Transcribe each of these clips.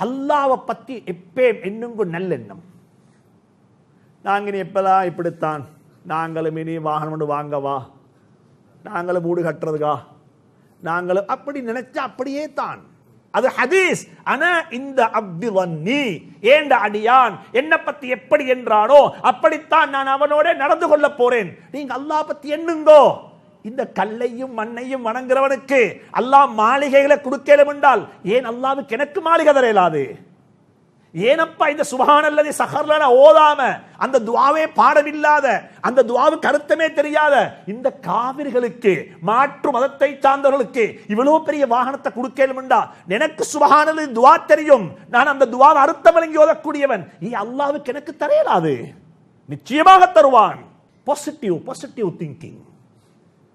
அல்லாவை பற்றி எப்பே என்னுங்க நல்லெண்ணம் நாங்கள் இனி எப்பெல்லாம் இப்படித்தான்? நாங்களும் இனி வாகனம் ஒன்று வாங்கவா? நாங்களும் வீடு கட்டுறதுக்கா? நாங்களும் அப்படி நினைச்சா அப்படியே தான். அது ஹதீஸ். ஆனா இந்த அப்தி வன்னி. ஏண்ட அடியான்? என்ன பத்தி எப்படி என்றானோ அப்படித்தான் நான் அவனோட நடந்து கொள்ள போறேன். நீங்க அல்லாஹ் பத்தி எண்ணுங்கோ. இந்த கல்லையும் மண்ணையும் வணங்குறவனுக்கு அல்லாஹ் மாளிகைகளை கொடுக்கலும் என்றால் ஏன் அல்லாவுக்கு எனக்கு மாளிகை தர இயலாது ஏனப்பா இந்த சுபஹானல்லதி சஹர்லன ஓதாம அந்த துவாவே பாடமில்லாத அந்த துவாவுக்கு கருத்தமே தெரியாத இந்த காவிர்களுக்கு மாற்று மதத்தை சார்ந்தவர்களுக்கு இவ்வளவு பெரிய வாகனத்தை கொடுக்கலும்டா எனக்கு சுபஹானது துவா தெரியும். நான் அந்த துவாவை அர்த்தம் வழங்கி ஓதக்கூடியவன். நீ அல்லாவுக்கு எனக்கு தரையலாது நிச்சயமாக தருவான். பாசிட்டிவ் பாசிட்டிவ் திங்கிங்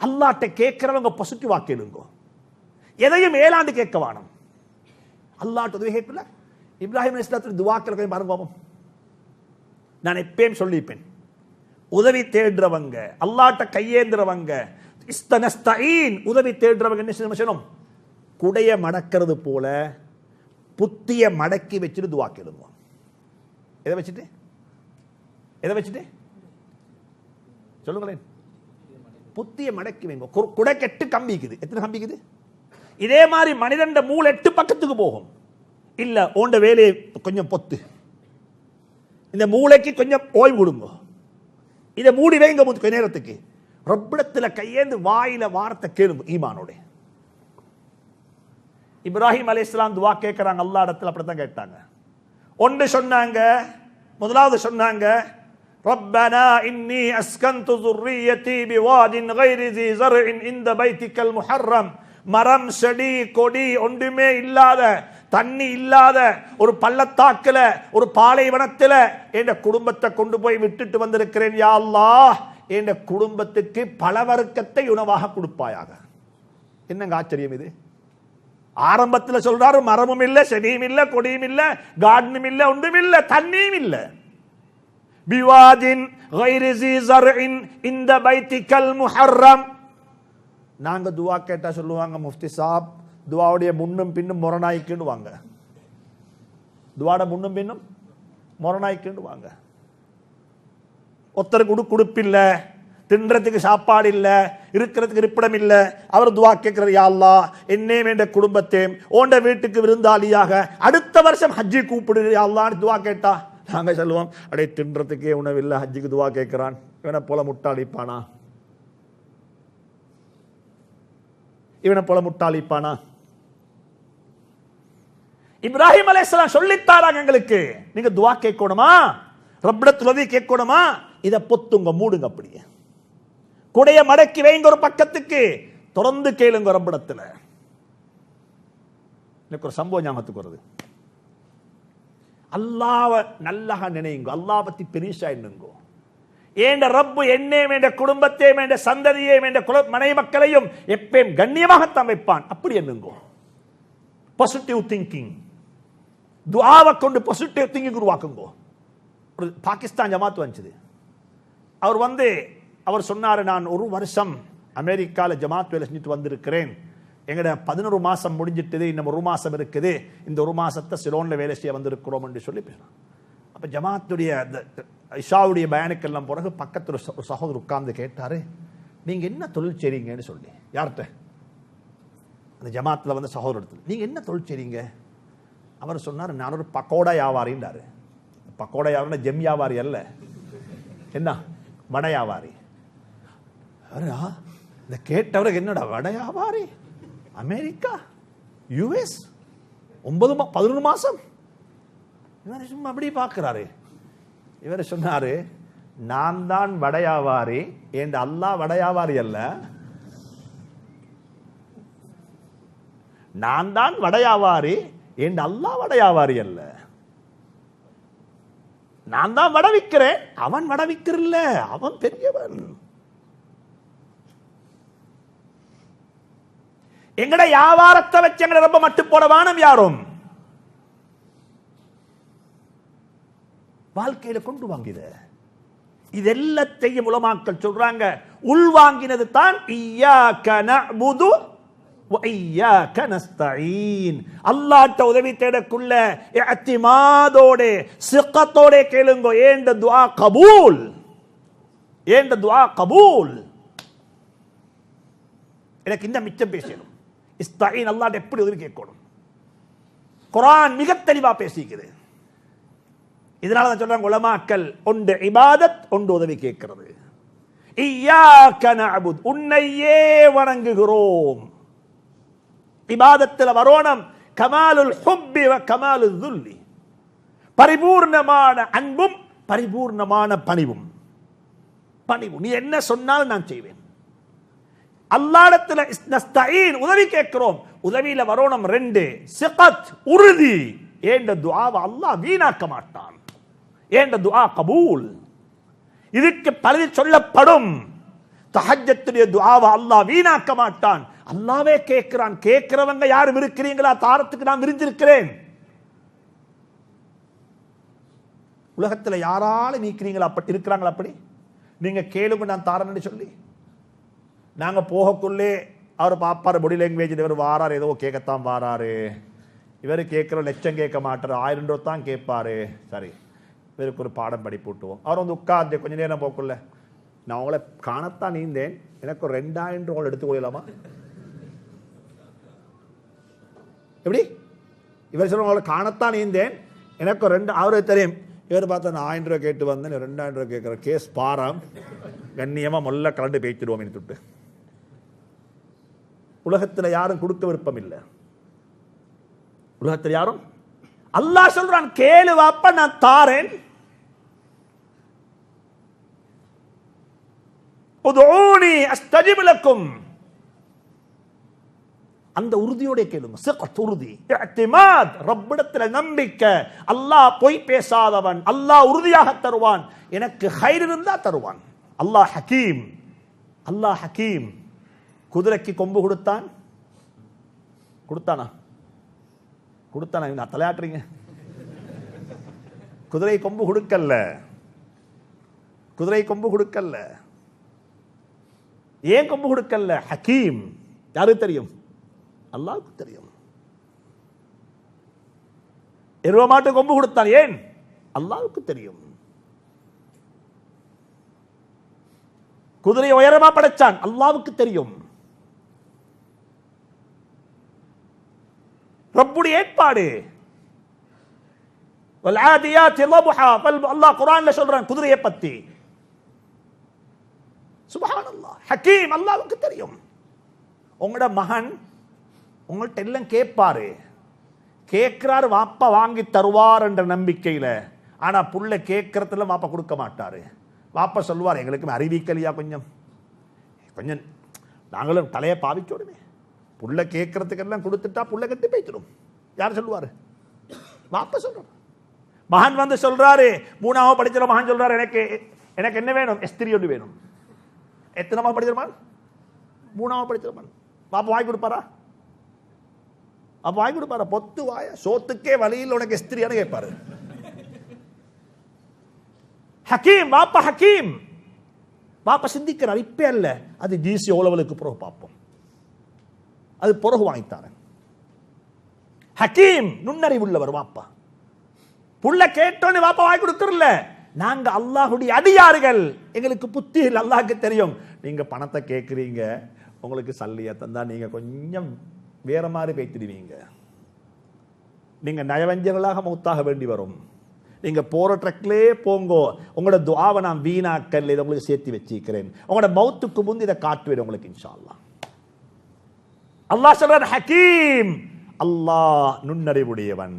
அல்லாட்ட கேட்கிறவங்க பாசிட்டிவா கேளுங்க எதையும் ஏலாண்டு கேட்க வேணும். அல்லாட்ட உதவி கேட்கல. இப்ராஹிம் இஸ்லாத்தில் துவாக்கள் பாருங்க பாப்போம். நான் எப்பயும் சொல்லிப்பேன்? உதவி தேடுறவங்க அல்லாட்ட கையேந்துறவங்க உதவி தேடுறவங்க என்ன செய்யணும் குடைய மடக்கிறது போல புத்திய மடக்கி வச்சுட்டு துவாக்கி எழுதுவோம் எதை வச்சுட்டு? எதை வச்சுட்டு? சொல்லுங்களேன். புத்திய மடக்கி வைங்க. கு- குடை கெட்டு கம்பிக்குது. எத்தனை கம்பிக்குது? இதே மாதிரி மனிதன் மூளை எட்டு பக்கத்துக்கு போகும். இல்ல ஓண்ட வேலையை கொஞ்சம் பொத்து. இந்த மூளைக்கு கொஞ்சம் ஓய்வு கொடுங்க. இதை மூடி வைங்க முத்து கொஞ்ச நேரத்துக்கு. ரப்பிடத்தில் கையேந்து வாயில வார்த்தை கேளுங்க ஈமானோட. இப்ராஹிம் அலைஹிஸ்ஸலாம் துவா கேட்கறாங்க அல்லா இடத்துல அப்படித்தான் கேட்டாங்க. ஒன்று சொன்னாங்க முதலாவது சொன்னாங்க ربنا إني أسكنت ذريتي بواد غير ذي زرع عند بيتك المحرم மரம் செடி கொடி ஒன்றுமே இல்லாத தண்ணி இல்லாத ஒரு பள்ளத்தாக்குல ஒரு பாலைவனத்துல என் குடும்பத்தை கொண்டு போய் விட்டுட்டு வந்திருக்கிறேன் யா அல்லாஹ் என் குடும்பத்துக்கு பலவர்க்கத்தை உணவாக கொடுப்பாயாக என்னங்க ஆச்சரியம் இது ஆரம்பத்தில் சொல்றாரு மரமும் இல்ல செடியும் இல்ல கொடியும் இல்ல கார்டனும் இல்ல ஒன்றும் இல்ல தண்ணியும் இல்ல பிவாதின் இந்த பைத்திக்கல் முஹர்ரம் நாங்க துவா கேட்டா சொல்லுவாங்க முஃப்தி சாப். துவாவுடைய முன்னும் பின்னும் முரணாய்க்குன்னுவாங்க. துவாட முன்னும் பின்னும் முரணாய்க்குன்னுவாங்க. ஒருத்தருக்கு உடு கொடுப்பில்லை தின்றதுக்கு சாப்பாடு இல்லை இருக்கிறதுக்கு இருப்பிடம் இல்லை அவர் துவா கேட்கிறார் யாழ்லா என்னையும் என்ற குடும்பத்தையும் ஓண்ட வீட்டுக்கு விருந்தாளியாக அடுத்த வருஷம் ஹஜ்ஜி கூப்பிடு யாழ்லான்னு துவா கேட்டா நாங்க சொல்லுவோம் அடே தின்றதுக்கே உணவில்லை. ஹஜ்ஜுக்கு துவா கேட்கிறான். இவனை போல முட்டாளிப்பானா? இவனை போல முட்டாளிப்பானா? இப்ராஹிம் அலைஹிஸ்ஸலாம் சொல்லித்தாராங்க எங்களுக்கு. நீங்க துவா கேட்கணுமா? ரப்பிடத்துல கேட்கணுமா? இதை பொத்துங்க மூடுங்க அப்படியே. குடைய மடக்கி வைங்க ஒரு பக்கத்துக்கு. தொடர்ந்து கேளுங்க ரப்பிடத்துல. எனக்கு ஒரு சம்பவம் ஞாபகத்துக்கு வருது. அல்லாவை நல்லாக நினையுங்க அல்லா பத்தி பெருசா எண்ணுங்கோ. ஏண்ட ரப்பு என்னையும் என்ற குடும்பத்தையும் என்ற சந்ததியையும் என்ற குல மனை மக்களையும் எப்பயும் கண்ணியமாக தமைப்பான் அப்படி எண்ணுங்கோ. பாசிட்டிவ் திங்கிங் துவாவை கொண்டு பாசிட்டிவ் திங்கிங் உருவாக்குங்கோ. ஒரு பாகிஸ்தான் ஜமாத் வந்துச்சு. அவர் வந்து அவர் சொன்னார் நான் ஒரு வருஷம் அமெரிக்காவில் ஜமாத் வேலை செஞ்சுட்டு வந்திருக்கிறேன். எங்கட பதினொரு மாதம் முடிஞ்சிட்டது இன்னும் ஒரு மாதம் இருக்குது. இந்த ஒரு மாதத்தை சிலோனில் வேலை செய்ய வந்திருக்கிறோம் என்று சொல்லி பேசுகிறான் அப்போ ஜமாத்துடைய அந்த இஷாவுடைய பயனுக்கெல்லாம் பிறகு பக்கத்தில் ஒரு சகோதரர் உட்கார்ந்து கேட்டார் நீங்கள் என்ன தொழில் செய்றீங்கன்னு சொல்லி. யார்கிட்ட? அந்த ஜமாத்தில் வந்து சகோதரத்தில் நீங்கள் என்ன தொழில் செய்றீங்க? அவர் சொன்னார் நான் ஒரு பக்கோடா வியாபாரின்றாரு பக்கோடா வியாபாரி ஜெம் வியாபாரி அல்ல. என்ன? வடை வியாபாரி. அரா இந்த கேட்டவருக்கு என்னடா வடை வியாபாரி? அமெரிக்கா? யுஎஸ் ஒன்பது மா பதினொன்று மாசம்? இவர் சும்மா அப்படி பார்க்கிறாரு. இவர் சொன்னாரு நான் தான் வடையாவாரி. என்று அல்லாஹ் வடையாவாரி அல்ல. நான் தான் வடையாவாரி. என்று அல்லாஹ் வடையாவாரி அல்ல. நான் தான் வடவிக்கிறேன் அவன் வடவிக்கிறல்ல அவன் பெரியவன். எங்கட வியாபாரத்தை வச்சு எங்களை ரொம்ப மட்டு போடவானம் யாரும்? வாழ்க்கையில கொண்டு வாங்கித இது. எல்லாத்தையும் உலமாக்கள் சொல்றாங்க. உள்வாங்கினது தான் ஐயா கன முது ஐயா கனஸ்தாயின் அல்லாட்ட உதவி தேடக்குள்ள அத்திமாதோட சிக்கத்தோட கேளுங்க ஏண்ட துவா கபூல்? ஏண்ட துவா கபூல்? எனக்கு இந்த மிச்சம் பேசணும் இஸ்தாயின் அல்லாஹ்ட்ட எப்படி உதவி கேட்கணும்? குரான் மிக தெளிவா பேசிக்குது. இதனால தான் சொல்றாங்க உலமாக்கல் ஒன்று இபாதத் ஒன்று உதவி கேட்கிறது. உன்னையே வணங்குகிறோம். இபாதத்தில் வரோணம் கமாலுல் ஹுப்பி வ கமாலுல் துல்லி. பரிபூர்ணமான அன்பும் பரிபூர்ணமான பணிவும். பணிவு நீ என்ன சொன்னாலும் நான் செய்வேன். அல்லாடத்தில் உதவி கேட்கிறோம். உதவியில வரணும் ரெண்டு. சிகத் உறுதி. ஏண்ட துஆவை அல்லாஹ் வீணாக்க மாட்டான். ஏண்ட துஆ கபூல். இதுக்கு பதில் சொல்லப்படும். தஹஜத்துடைய துஆவை அல்லாஹ் வீணாக்க மாட்டான். அல்லாவே கேட்கிறான். கேட்கிறவங்க யாரும் இருக்கிறீங்களா? தாரத்துக்கு நான் விரிஞ்சிருக்கிறேன் உலகத்துல யாரால நீக்கிறீங்களா? அப்படி இருக்கிறாங்களா அப்படி? நீங்க கேளுங்க நான் தாரன்னு சொல்லி. நாங்கள் போகக்குள்ளே அவர் பாப்பாரு பொடி லாங்குவேஜ் இவர் வாரார் ஏதோ கேட்கத்தான் வாராரு. இவர் கேட்குற லட்சம் கேட்க மாட்டார் ஆயிரம் ரூபா தான் கேட்பாரு. சரி இவருக்கு ஒரு பாடம் படிப்பு விட்டுவோம் அவர் வந்து உட்காந்து கொஞ்ச நேரம் போக்குள்ள நான் உங்களை காணத்தான் நீந்தேன். எனக்கு ஒரு ரெண்டாயிரம் ரூபாய் எடுத்துக்கொள்ளலாமா எப்படி? இவர் சொல்ல உங்களை காணத்தான் நீந்தேன். எனக்கு ரெண்டு அவருக்கு தெரியும். இவர் பார்த்தா நான் ஆயிரம் ரூபாய் கேட்டு வந்தேன். ரெண்டாயிரம் ரூபாய் கேட்குற கேஸ் பாரம். கண்ணியமாக மொல்ல கலண்டு பேய்ச்சிடுவோம் தொட்டு உலகத்துல யாரும் கொடுக்க விருப்பம் இல்லை. உலகத்தில் யாரும்? அல்லாஹ் சொல்றான் கேளு வாப்ப நான் தாரேன். உதுஊனி அந்த உறுதியோட கேளுங்க. சிகத் உறுதி. இஅ்திமாத் நம்பிக்கை. அல்லாஹ் பொய் பேசாதவன். அல்லாஹ் உறுதியாக தருவான். எனக்கு ஹைர் இருந்தா தருவான். அல்லாஹ் ஹக்கீம் அல்லாஹ் ஹக்கீம் குதிரைக்கு கொம்பு கொடுத்தான். கொடுத்தானா? கொடுத்தானா? நான் தலையாட்டுறீங்க குதிரை கொம்பு கொடுக்கல்ல. குதிரை கொம்பு கொடுக்கல்ல. ஏன் கொம்பு கொடுக்கல்ல? ஹக்கீம். யாருக்கு தெரியும்? அல்லாவுக்கு தெரியும். எருவ மாட்டு கொம்பு கொடுத்தான். ஏன்? அல்லாவுக்கு தெரியும். குதிரை உயரமா படைச்சான். அல்லாவுக்கு தெரியும். ரப்புடைய ஏற்பாடு. அல்லாஹ் குரான்ல சொல்றான் குதிரையை பத்தி. சுபஹான் அல்லாஹ் ஹக்கீம் அல்லாவுக்கு தெரியும். உங்களோட மகன் உங்கள்கிட்ட எல்லாம் கேட்பாரு. கேட்குறாரு வாப்பா வாங்கி தருவார் என்ற நம்பிக்கையில. ஆனா புள்ள கேட்கறதுல வாப்பா கொடுக்க மாட்டாரு. வாப்பா சொல்லுவார் எங்களுக்கு அறிவிக்கலையா கொஞ்சம்? கொஞ்சம் நாங்களும் தலையை பாவிக்கணுமே புள்ள கேட்கறதுக்கெல்லாம் கொடுத்துட்டா புள்ள கட்டி போய்த்திடும் யார் சொல்லுவாரு? வாப்பா சொல்றாரு. மகன் வந்து சொல்றாரு மூணாவது படிக்கிற மகன் சொல்றாரு எனக்கு எனக்கு என்ன வேணும்? எஸ்திரி ஒன்று வேணும். எத்தனாவது படிக்கிற மகன்? மூணாவது படிக்கிற மகன். பாப்பா வாங்கி கொடுப்பாரா? அப்ப வாங்கி கொடுப்பாரா? பொத்து வாய சோத்துக்கே வழியில் உனக்கு ஸ்திரியான கேட்பாரு. ஹக்கீம் பாப்பா ஹக்கீம். பாப்பா சிந்திக்கிறார் இப்ப அல்ல. அது ஜிசி ஓலவலுக்கு பிறகு பார்ப்போம். அது பிறகு வாங்கித்தாரன். ஹக்கீம் நுண்ணறிவுள்ளவர் வாப்பா. புள்ள கேட்டோன்னு வாப்பா வாங்கி கொடுத்துருல. நாங்க அல்லாஹுடைய அதிகாரிகள் எங்களுக்கு புத்தி அல்லாஹுக்கு தெரியும். நீங்க பணத்தை கேட்குறீங்க உங்களுக்கு சல்லியை தந்தா நீங்க கொஞ்சம் வேற மாதிரி பேத்திடுவீங்க. நீங்க நயவஞ்சர்களாக மௌத்தாக வேண்டி வரும். நீங்க போற ட்ரக்லே போங்கோ. உங்களோட துவாவை நான் வீணாக்கல் இதை உங்களுக்கு சேர்த்து வச்சிருக்கிறேன் உங்களோட மௌத்துக்கு முந்தி இதை காட்டுவேன் உங்களுக்கு இன்ஷா அல்லாஹ் சொல்றான் ஹக்கீம் அல்லாஹ் நுண்ணறிவுடையவன்.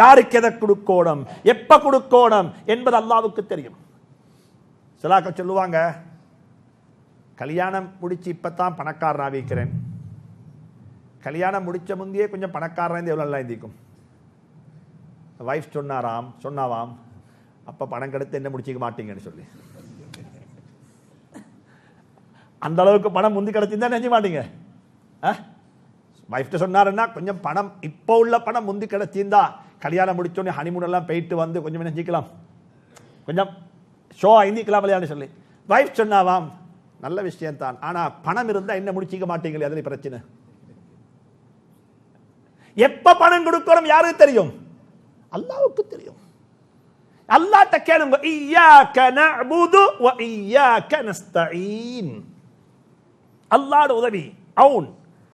யாருக்கு எதை கொடுக்கோணும் எப்ப கொடுக்கோணும் என்பது அல்லாவுக்கு தெரியும். சிலாக்க சொல்லுவாங்க கல்யாணம் முடிச்சு இப்பதான் பணக்காரன் ஆவிக்கிறேன் கல்யாணம் முடிச்ச முந்தையே கொஞ்சம் பணக்காரன் இருந்து எவ்வளோ நல்லா இருந்திக்கும் வைஃப் சொன்னாராம் சொன்னாவாம் அப்போ பணம் கெடுத்து என்ன முடிச்சிக்க மாட்டீங்கன்னு சொல்லி. அந்த அளவுக்கு பணம் முந்தி கிடைச்சிருந்தா நினைச்ச மாட்டீங்க? வைஃப்ட்ட சொன்னாருன்னா கொஞ்சம் பணம் இப்போ உள்ள பணம் முந்தி கிடைச்சிருந்தா கல்யாணம் முடிச்சோடனே ஹனிமூன் எல்லாம் போயிட்டு வந்து கொஞ்சம் நினைச்சிக்கலாம் கொஞ்சம் ஷோ ஐந்திக்கலாம் இல்லையான்னு சொல்லி. வைஃப் சொன்னாவாம் நல்ல விஷயம் தான். ஆனால் பணம் இருந்தால் என்ன முடிச்சிக்க மாட்டீங்களே அதில் பிரச்சனை. எப்போ பணம் கொடுக்கணும் யாருக்கு தெரியும்? அல்லாவுக்கு தெரியும். அல்லாட்ட கேளுங்க இய்யாக்க நஅபுது வ இய்யாக்க நஸ்தஈன். அல்லாஹ் உதவி அவுன்